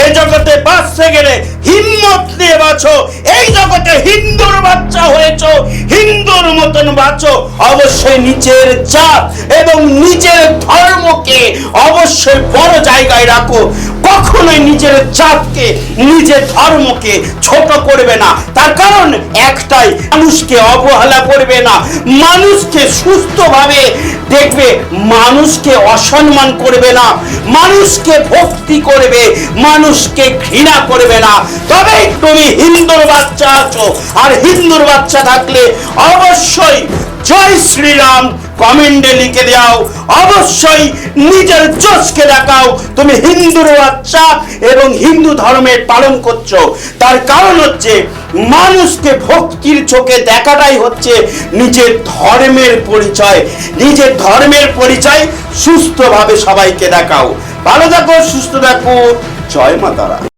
এই জগতে বাঁচতে গেলে হিম্মত নিয়ে বাঁচো। এই জগতে হিন্দুর বাচ্চা হয়েছো, হিন্দুর মতন বাঁচো। অবশ্যই নিজের জাত এবং নিজের ধর্মকে অবশ্যই বড় জায়গায় রাখো। কখনোই নিজের জাতকে, নিজের ধর্মকে ছোট করবে না। তার কারণ একটাই, মানুষকে অবহেলা করবে না। মানুষকে সুস্থভাবে দেখবে, মানুষকে অসম্মান করবে না। মানুষকে ভক্তি করবে, মানুষকে ঘৃণা করবে না। তবে তুমি হিন্দুর বাচ্চা আছো, আর হিন্দুর বাচ্চা থাকলে অবশ্যই জয় শ্রীরাম, কমেন্টে লিখে দাও অবশ্যই নিজের চোষকে দেখাও, তুমি হিন্দুর বাচ্চা এবং হিন্দু ধর্মের পালন করছ। তার কারণ হচ্ছে, মানুষকে ভক্তির চোখে দেখাটাই হচ্ছে নিজের ধর্মের পরিচয়। নিজের ধর্মের পরিচয় সুস্থভাবে সবাইকে দেখাও। ভালো থাকো, সুস্থ থাকো। জয় মাতারা